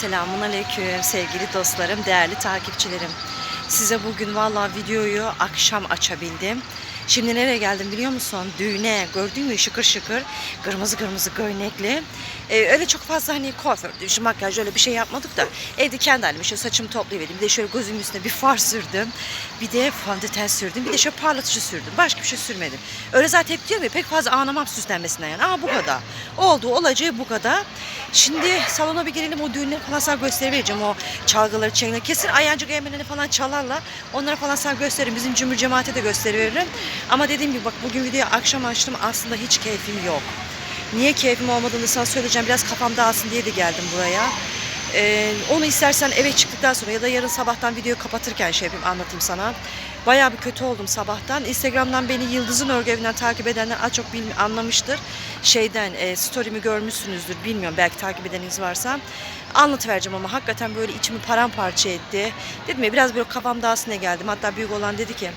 Selamun Aleyküm sevgili dostlarım, değerli takipçilerim. Size bugün vallahi videoyu akşam açabildim. Şimdi nereye geldim biliyor musun? Düğüne. Gördün mü şıkır şıkır. Kırmızı kırmızı göynekli. Ee, öyle çok fazla hani kuaför, şu makyaj öyle bir şey yapmadık da evde kendi halime şöyle saçımı toplayıverdim. Bir de şöyle gözümün üstüne bir far sürdüm. Bir de fondöten sürdüm. Bir de şöyle parlatıcı sürdüm. Başka bir şey sürmedim. Öyle zaten hep diyorum ya pek fazla anlamam süslenmesinden yani. Aa bu kadar. Oldu olacağı bu kadar. Şimdi salona bir gelelim o düğünleri falan sana göstereceğim. O çalgıları, çengleri. Kesin ayancık eğmenini falan çalarlar. Onlara falan sana gösteririm. Bizim cumhur cemaate de gösteririm. Ama dediğim gibi bak bugün videoyu akşam açtım. Aslında hiç keyfim yok. Niye keyfim olmadığını sana söyleyeceğim. Biraz kafam dağılsın diye de geldim buraya. Ee, onu istersen eve çıktıktan sonra ya da yarın sabahtan videoyu kapatırken şey yapayım anlatayım sana. Bayağı bir kötü oldum sabahtan. Instagram'dan beni Yıldız'ın örgü evinden takip edenler az çok bilmi, anlamıştır. Şeyden e, story'mi görmüşsünüzdür bilmiyorum belki takip edeniniz varsa. Anlatıvereceğim ama hakikaten böyle içimi paramparça etti. Dedim ya biraz böyle kafam dağılsın diye geldim. Hatta büyük olan dedi ki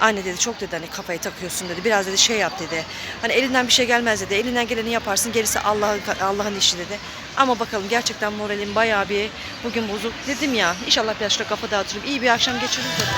anne dedi çok dedi hani kafayı takıyorsun dedi. Biraz dedi şey yap dedi. Hani elinden bir şey gelmez dedi. Elinden geleni yaparsın gerisi Allah'ın Allah'ın işi dedi. Ama bakalım gerçekten moralim bayağı bir bugün bozuk. Dedim ya inşallah biraz şöyle kafa dağıtırım. İyi bir akşam geçiririz dedim.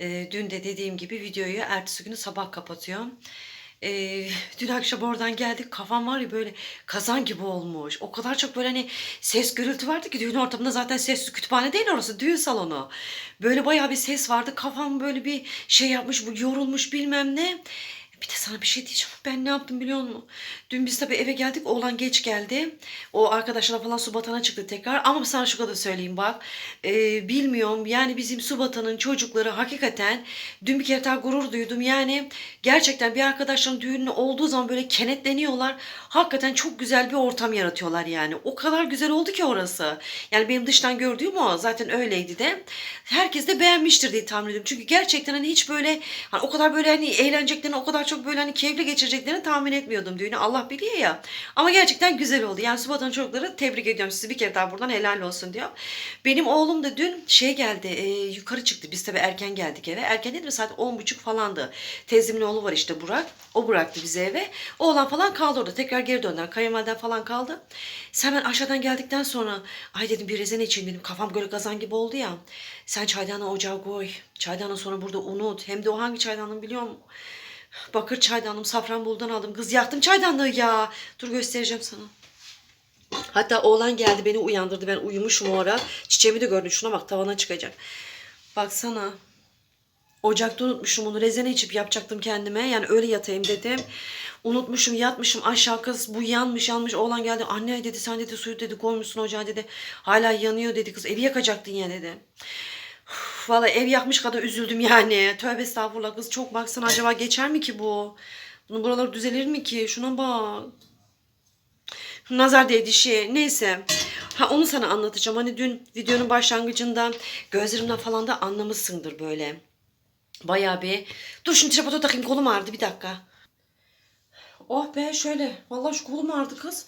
E, dün de dediğim gibi videoyu ertesi günü sabah kapatıyorum. E, dün akşam oradan geldik kafam var ya böyle kazan gibi olmuş. O kadar çok böyle hani ses gürültü vardı ki düğün ortamında zaten sessiz kütüphane değil orası düğün salonu. Böyle bayağı bir ses vardı kafam böyle bir şey yapmış bu yorulmuş bilmem ne. Bir de sana bir şey diyeceğim. Ben ne yaptım biliyor musun? Dün biz tabii eve geldik. Oğlan geç geldi. O arkadaşlar falan Subatan'a çıktı tekrar. Ama sana şu kadar söyleyeyim bak. Ee, bilmiyorum. Yani bizim Subatan'ın çocukları hakikaten dün bir kere daha gurur duydum. Yani gerçekten bir arkadaşların düğünü olduğu zaman böyle kenetleniyorlar. Hakikaten çok güzel bir ortam yaratıyorlar yani. O kadar güzel oldu ki orası. Yani benim dıştan gördüğüm o. Zaten öyleydi de. Herkes de beğenmiştir diye tahmin ediyorum. Çünkü gerçekten hani hiç böyle hani o kadar böyle hani eğleneceklerini o kadar çok çok böyle hani keyifli geçireceklerini tahmin etmiyordum düğünü. Allah biliyor ya. Ama gerçekten güzel oldu. Yani Subat'ın çocukları tebrik ediyorum sizi bir kere daha buradan helal olsun diyor. Benim oğlum da dün şey geldi e, yukarı çıktı. Biz tabii erken geldik eve. Erken dedim saat 10.30 falandı. Teyzemin oğlu var işte Burak. O bıraktı bizi eve. Oğlan falan kaldı orada. Tekrar geri döndüler. Kayınvaliden falan kaldı. Sen ben aşağıdan geldikten sonra ay dedim bir rezene için benim kafam böyle kazan gibi oldu ya. Sen çaydanlığı ocağa koy. Çaydanlığı sonra burada unut. Hem de o hangi çaydanlığım biliyor musun? Bakır çaydanlığım Safranbolu'dan aldım. Kız yaktım çaydanlığı ya. Dur göstereceğim sana. Hatta oğlan geldi beni uyandırdı. Ben uyumuşum o ara. Çiçeğimi de gördün. Şuna bak tavana çıkacak. Baksana. Ocakta unutmuşum onu. Rezene içip yapacaktım kendime. Yani öyle yatayım dedim. Unutmuşum yatmışım aşağı kız bu yanmış yanmış. Oğlan geldi. Anne dedi sen dedi suyu dedi koymuşsun ocağa dedi. Hala yanıyor dedi kız. Evi yakacaktın ya dedi. Uf, Vallahi ev yakmış kadar üzüldüm yani. Tövbe estağfurullah kız çok baksana acaba geçer mi ki bu? Bunun buraları düzelir mi ki? Şuna bak. Nazar değdi şey. Neyse. Ha onu sana anlatacağım. Hani dün videonun başlangıcında gözlerimden falan da anlamışsındır böyle. Bayağı bir. Dur şimdi tripota takayım kolum ağrıdı bir dakika. Oh be şöyle. Vallahi şu kolum ağrıdı kız.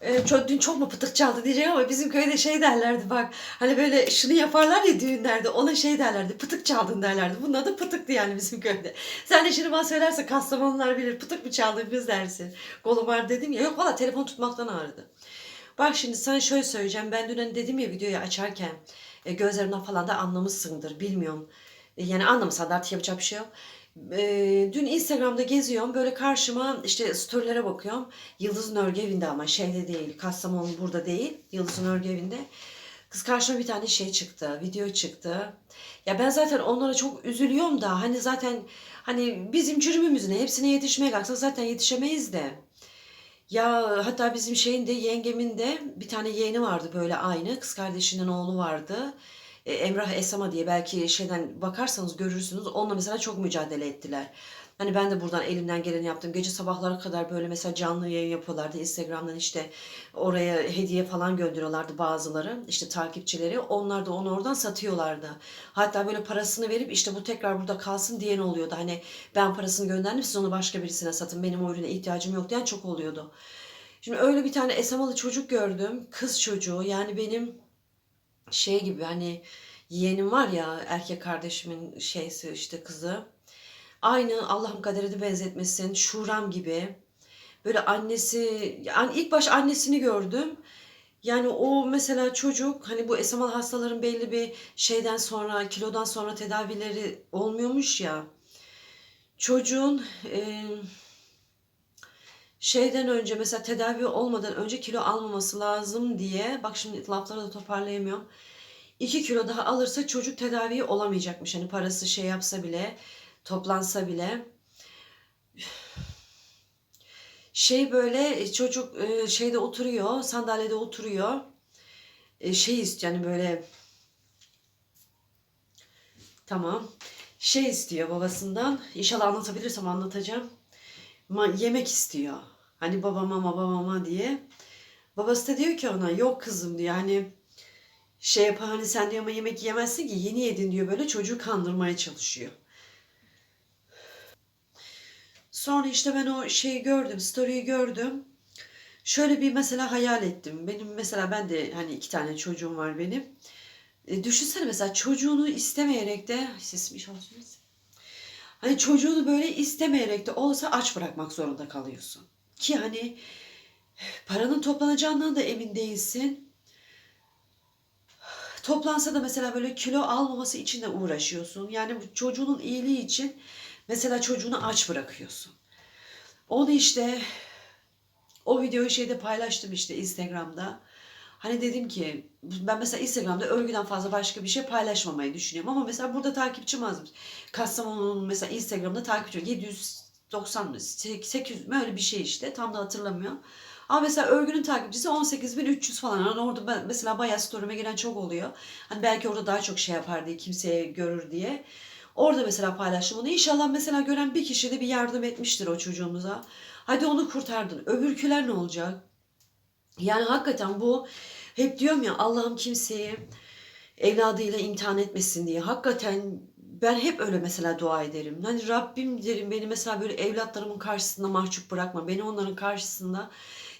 Ee, çok, dün çok mu pıtık çaldı diyeceğim ama bizim köyde şey derlerdi bak. Hani böyle şunu yaparlar ya düğünlerde ona şey derlerdi. Pıtık çaldın derlerdi. Bunun adı pıtıktı yani bizim köyde. Sen de şimdi bana söylersen Kastamonular bilir. Pıtık mı çaldın kız dersin. Kolum ağrıdı dedim ya. Yok valla telefon tutmaktan ağrıdı. Bak şimdi sana şöyle söyleyeceğim. Ben dün hani dedim ya videoyu açarken e, gözlerimden falan da anlamışsındır. Bilmiyorum. E, yani anlamasan da artık yapacak bir şey yok. E, dün Instagram'da geziyorum. Böyle karşıma işte storylere bakıyorum. Yıldız'ın örgü evinde ama şeyde değil. Kastamonu burada değil. Yıldız'ın örgü evinde. Kız karşıma bir tane şey çıktı. Video çıktı. Ya ben zaten onlara çok üzülüyorum da hani zaten hani bizim cürümümüzün hepsine yetişmeye kalksak zaten yetişemeyiz de. Ya hatta bizim şeyin de yengemin de bir tane yeğeni vardı böyle aynı. Kız kardeşinin oğlu vardı. E, Emrah Esama diye belki şeyden bakarsanız görürsünüz. Onunla mesela çok mücadele ettiler. Hani ben de buradan elimden geleni yaptım. Gece sabahlara kadar böyle mesela canlı yayın yapıyorlardı. Instagram'dan işte oraya hediye falan gönderiyorlardı bazıları. işte takipçileri. Onlar da onu oradan satıyorlardı. Hatta böyle parasını verip işte bu tekrar burada kalsın diyen oluyordu. Hani ben parasını gönderdim siz onu başka birisine satın. Benim o ürüne ihtiyacım yok diyen çok oluyordu. Şimdi öyle bir tane esamalı çocuk gördüm. Kız çocuğu yani benim şey gibi hani yeğenim var ya erkek kardeşimin şeysi işte kızı. Aynı Allah'ım kadere de benzetmesin. Şuram gibi. Böyle annesi yani ilk baş annesini gördüm. Yani o mesela çocuk hani bu esamal hastaların belli bir şeyden sonra kilodan sonra tedavileri olmuyormuş ya. Çocuğun e, şeyden önce mesela tedavi olmadan önce kilo almaması lazım diye bak şimdi lafları da toparlayamıyorum. 2 kilo daha alırsa çocuk tedavi olamayacakmış. Hani parası şey yapsa bile toplansa bile. Şey böyle çocuk e, şeyde oturuyor sandalyede oturuyor. E, Şey istiyor yani böyle tamam şey istiyor babasından. İnşallah anlatabilirsem anlatacağım. Yemek istiyor. Hani baba mama baba mama diye. Babası da diyor ki ona yok kızım diyor hani şey yap hani sen diyor ama yemek yemezsin ki yeni yedin diyor böyle çocuğu kandırmaya çalışıyor. Sonra işte ben o şeyi gördüm, story'yi gördüm. Şöyle bir mesela hayal ettim. Benim mesela ben de hani iki tane çocuğum var benim. E, düşünsene mesela çocuğunu istemeyerek de söylesin. Hani çocuğunu böyle istemeyerek de olsa aç bırakmak zorunda kalıyorsun. Ki hani paranın toplanacağından da emin değilsin. Toplansa da mesela böyle kilo almaması için de uğraşıyorsun. Yani bu çocuğunun iyiliği için mesela çocuğunu aç bırakıyorsun. Onu işte o videoyu şeyde paylaştım işte Instagram'da. Hani dedim ki ben mesela Instagram'da örgüden fazla başka bir şey paylaşmamayı düşünüyorum. Ama mesela burada takipçim azmış. Kastamonu'nun mesela Instagram'da takipçi 790 mı 800 mü öyle bir şey işte tam da hatırlamıyorum. Ama mesela örgünün takipçisi 18.300 falan. Hani orada ben mesela bayağı story'ime gelen çok oluyor. Hani belki orada daha çok şey yapar diye kimseye görür diye. Orada mesela paylaştım onu. İnşallah mesela gören bir kişi de bir yardım etmiştir o çocuğumuza. Hadi onu kurtardın. Öbürküler ne olacak? Yani hakikaten bu hep diyorum ya Allah'ım kimseyi evladıyla imtihan etmesin diye. Hakikaten ben hep öyle mesela dua ederim. Hani Rabbim derim beni mesela böyle evlatlarımın karşısında mahcup bırakma. Beni onların karşısında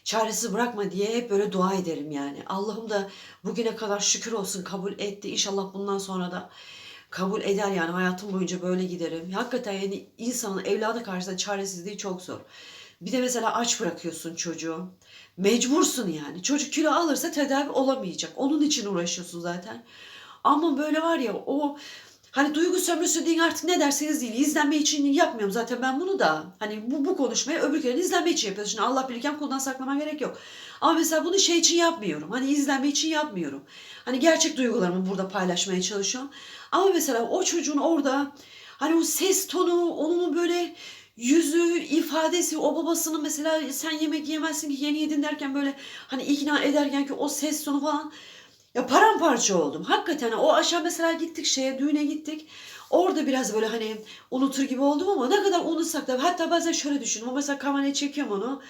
çaresiz bırakma diye hep böyle dua ederim yani. Allah'ım da bugüne kadar şükür olsun kabul etti. İnşallah bundan sonra da kabul eder yani hayatım boyunca böyle giderim. Hakikaten yani insanın evladı karşısında çaresizliği çok zor. Bir de mesela aç bırakıyorsun çocuğu. Mecbursun yani. Çocuk kilo alırsa tedavi olamayacak. Onun için uğraşıyorsun zaten. Ama böyle var ya o hani duygu sömürüsü deyin artık ne derseniz deyin. İzlenme için yapmıyorum zaten ben bunu da. Hani bu, bu konuşmayı öbür kere izlenme için yapıyorsun. Şimdi Allah bilirken kuldan saklama gerek yok. Ama mesela bunu şey için yapmıyorum. Hani izlenme için yapmıyorum. Hani gerçek duygularımı burada paylaşmaya çalışıyorum. Ama mesela o çocuğun orada hani o ses tonu, onun böyle yüzü, ifadesi, o babasının mesela sen yemek yemezsin ki yeni yedin derken böyle hani ikna ederken ki o ses tonu falan ya paramparça oldum. Hakikaten o aşağı mesela gittik şeye düğüne gittik. Orada biraz böyle hani unutur gibi oldum ama ne kadar unutsak da hatta bazen şöyle düşünüyorum. Mesela kameraya çekiyorum onu.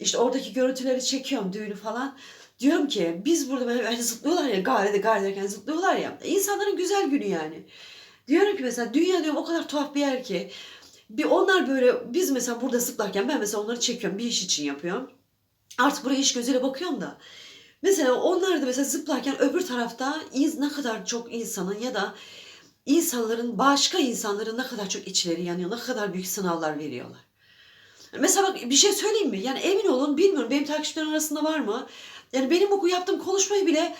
İşte oradaki görüntüleri çekiyorum düğünü falan. Diyorum ki biz burada böyle hani zıplıyorlar ya garede garede derken zıplıyorlar ya. İnsanların güzel günü yani. Diyorum ki mesela dünya diyorum o kadar tuhaf bir yer ki. Bir onlar böyle biz mesela burada zıplarken ben mesela onları çekiyorum bir iş için yapıyorum. Artık buraya iş gözüyle bakıyorum da. Mesela onlar da mesela zıplarken öbür tarafta ne kadar çok insanın ya da insanların başka insanların ne kadar çok içleri yanıyor, ne kadar büyük sınavlar veriyorlar. Mesela bak bir şey söyleyeyim mi? Yani emin olun bilmiyorum benim takipçilerim arasında var mı? Yani benim bu yaptığım konuşmayı bile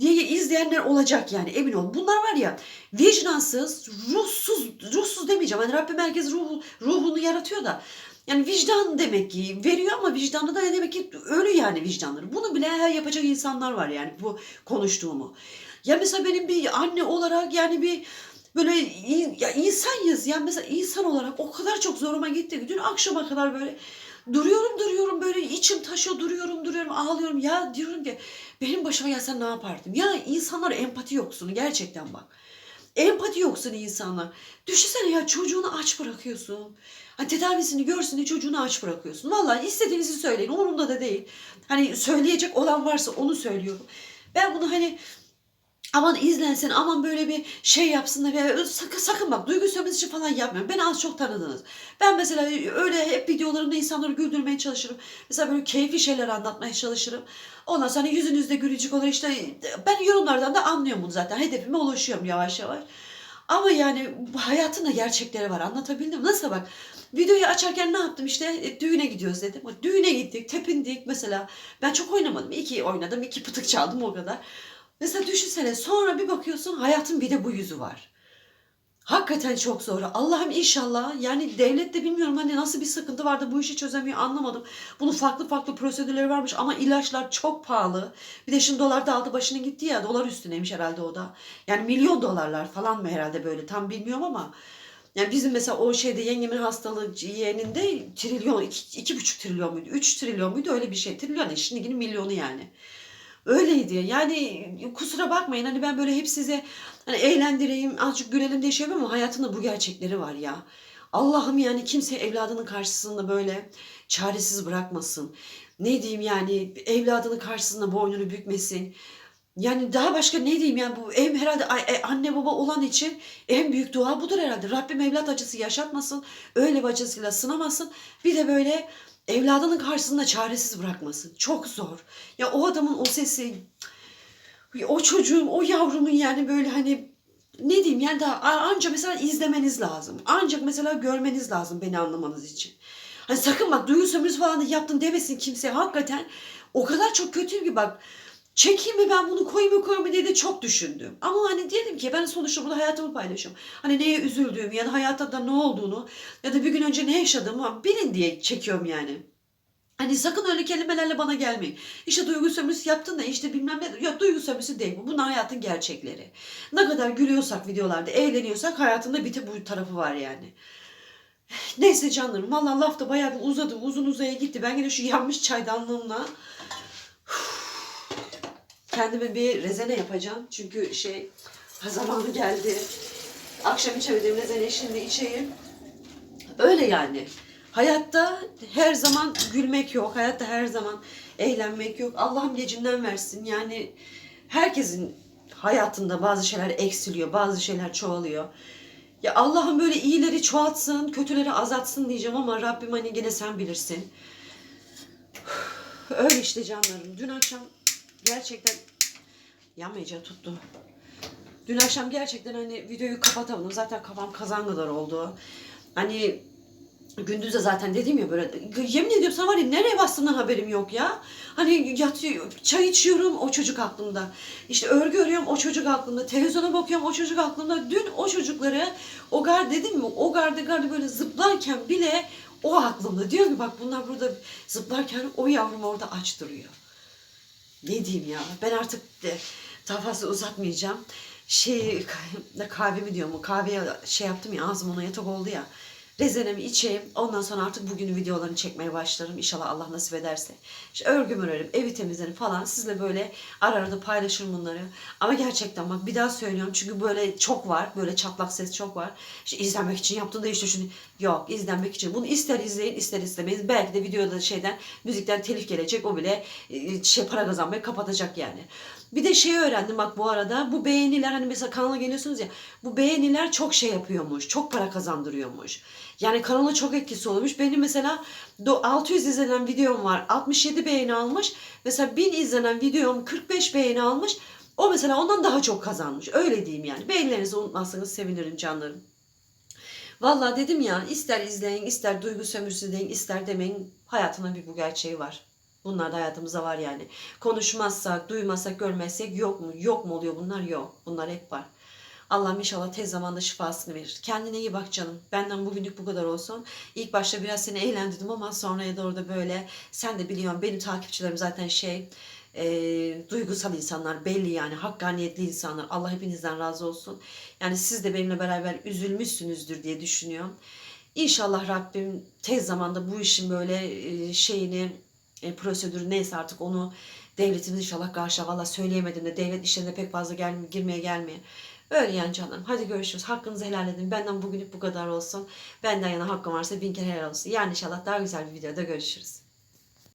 diye izleyenler olacak yani emin olun. Bunlar var ya vicdansız, ruhsuz, ruhsuz demeyeceğim. Hani Rabbim herkes ruhu, ruhunu yaratıyor da. Yani vicdan demek ki veriyor ama vicdanı da ne demek ki ölü yani vicdanları. Bunu bile yapacak insanlar var yani bu konuştuğumu. Ya mesela benim bir anne olarak yani bir böyle ya insanız yani mesela insan olarak o kadar çok zoruma gitti dün akşama kadar böyle duruyorum duruyorum böyle içim taşıyor duruyorum duruyorum ağlıyorum. Ya diyorum ki benim başıma gelse ne yapardım? Ya insanlar empati yoksunu gerçekten bak. Empati yoksun insanlar. Düşünsene ya çocuğunu aç bırakıyorsun. Hani tedavisini görsün diye çocuğunu aç bırakıyorsun. Vallahi istediğinizi söyleyin umurumda da değil. Hani söyleyecek olan varsa onu söylüyorum. Ben bunu hani aman izlensin aman böyle bir şey yapsın da sakın sakın bak duygu sömürüsü falan yapmıyorum. Beni az çok tanıdınız. Ben mesela öyle hep videolarımda insanları güldürmeye çalışırım. Mesela böyle keyifli şeyler anlatmaya çalışırım. Ondan sonra yüzünüzde gülücük olur işte ben yorumlardan da anlıyorum bunu zaten. Hedefime ulaşıyorum yavaş yavaş. Ama yani hayatın da gerçekleri var anlatabildim mi? Nasıl bak videoyu açarken ne yaptım işte e, düğüne gidiyoruz dedim. Düğüne gittik tepindik mesela ben çok oynamadım. iki oynadım iki pıtık çaldım o kadar. Mesela düşünsene sonra bir bakıyorsun hayatın bir de bu yüzü var. Hakikaten çok zor. Allah'ım inşallah yani devlet de bilmiyorum hani nasıl bir sıkıntı vardı bu işi çözemiyor anlamadım. Bunun farklı farklı prosedürleri varmış ama ilaçlar çok pahalı. Bir de şimdi dolar da aldı başını gitti ya dolar üstüneymiş herhalde o da. Yani milyon dolarlar falan mı herhalde böyle tam bilmiyorum ama. Yani bizim mesela o şeyde yengemin hastalığı yeğeninde trilyon, iki, iki buçuk trilyon muydu? Üç trilyon muydu? Öyle bir şey. Trilyon ne? Şimdikinin milyonu yani. Öyleydi. Yani kusura bakmayın hani ben böyle hep size hani eğlendireyim, azıcık gülelim diye şey ama hayatında bu gerçekleri var ya. Allah'ım yani kimse evladının karşısında böyle çaresiz bırakmasın. Ne diyeyim yani evladının karşısında boynunu bükmesin. Yani daha başka ne diyeyim yani bu ev herhalde e, anne baba olan için en büyük dua budur herhalde. Rabbim evlat acısı yaşatmasın. Öyle bir acısıyla sınamasın. Bir de böyle evladının karşısında çaresiz bırakmasın. Çok zor. Ya o adamın o sesi, o çocuğun, o yavrumun yani böyle hani ne diyeyim yani daha anca mesela izlemeniz lazım. Ancak mesela görmeniz lazım beni anlamanız için. Hani sakın bak duygu sömürüsü falan da yaptın demesin kimse. Hakikaten o kadar çok kötüyüm ki bak çekeyim mi ben bunu koyayım mı koyayım mı diye de çok düşündüm. Ama hani dedim ki ben sonuçta burada hayatımı paylaşıyorum. Hani neye üzüldüğümü ya da hayatta da ne olduğunu ya da bir gün önce ne yaşadığımı bilin diye çekiyorum yani. Hani sakın öyle kelimelerle bana gelmeyin. İşte duygu sömürüsü yaptın da işte bilmem ne. Yok duygu sömürüsü değil bu. Bunlar hayatın gerçekleri. Ne kadar gülüyorsak videolarda, eğleniyorsak hayatında bir de bu tarafı var yani. Neyse canlarım. Valla laf da bayağı bir uzadı. Uzun uzaya gitti. Ben yine şu yanmış çaydanlığımla kendime bir rezene yapacağım. Çünkü şey ha, zamanı geldi. Akşam içemedim rezene şimdi içeyim. Öyle yani. Hayatta her zaman gülmek yok. Hayatta her zaman eğlenmek yok. Allah'ım gecinden versin. Yani herkesin hayatında bazı şeyler eksiliyor, bazı şeyler çoğalıyor. Ya Allah'ım böyle iyileri çoğaltsın, kötüleri azaltsın diyeceğim ama Rabbim hani gene sen bilirsin. Öyle işte canlarım. Dün akşam gerçekten yanmayacağı tuttu. Dün akşam gerçekten hani videoyu kapatamadım. Zaten kafam kazan kadar oldu. Hani gündüz de zaten dedim ya böyle yemin ediyorum sana var ya nereye bastığımdan haberim yok ya. Hani yatıyor, çay içiyorum o çocuk aklımda. İşte örgü örüyorum o çocuk aklımda. Televizyona bakıyorum o çocuk aklımda. Dün o çocukları o gar dedim mi o garda garda böyle zıplarken bile o aklımda. Diyor ki bak bunlar burada zıplarken o yavrum orada aç duruyor. Ne diyeyim ya ben artık daha fazla uzatmayacağım. Şey kahvemi diyorum o kahveye şey yaptım ya ağzım ona yatak oldu ya. Rezenemi içeyim. Ondan sonra artık bugün videolarını çekmeye başlarım. İnşallah Allah nasip ederse. İşte örgümü örerim, evi temizlerim falan. Sizle böyle ara ara da paylaşırım bunları. Ama gerçekten bak bir daha söylüyorum. Çünkü böyle çok var. Böyle çatlak ses çok var. İşte izlenmek için yaptığında işte şunu. Yok izlenmek için. Bunu ister izleyin ister istemeyin. Belki de videoda şeyden müzikten telif gelecek. O bile e, şey para kazanmayı kapatacak yani. Bir de şeyi öğrendim bak bu arada. Bu beğeniler hani mesela kanala geliyorsunuz ya. Bu beğeniler çok şey yapıyormuş. Çok para kazandırıyormuş. Yani kanala çok etkisi olmuş. Benim mesela do- 600 izlenen videom var. 67 beğeni almış. Mesela 1000 izlenen videom 45 beğeni almış. O mesela ondan daha çok kazanmış. Öyle diyeyim yani. Beğenilerinizi unutmazsanız sevinirim canlarım. Vallahi dedim ya ister izleyin ister duygu sömürüsü deyin ister demeyin hayatının bir bu gerçeği var. Bunlar da hayatımızda var yani. Konuşmazsak, duymazsak, görmezsek yok mu? Yok mu oluyor bunlar? Yok. Bunlar hep var. Allah'ım inşallah tez zamanda şifasını verir. Kendine iyi bak canım. Benden bugünlük bu kadar olsun. İlk başta biraz seni eğlendirdim ama sonraya doğru da böyle sen de biliyorsun benim takipçilerim zaten şey e, duygusal insanlar belli yani hakkaniyetli insanlar. Allah hepinizden razı olsun. Yani siz de benimle beraber üzülmüşsünüzdür diye düşünüyorum. İnşallah Rabbim tez zamanda bu işin böyle e, şeyini e, prosedürü neyse artık onu devletimiz inşallah karşı valla söyleyemedim de devlet işlerine pek fazla gel, girmeye gelmeye. Öyle yani canım. Hadi görüşürüz. Hakkınızı helal edin. Benden bugünlük bu kadar olsun. Benden yana hakkım varsa bin kere helal olsun. Yani inşallah daha güzel bir videoda görüşürüz.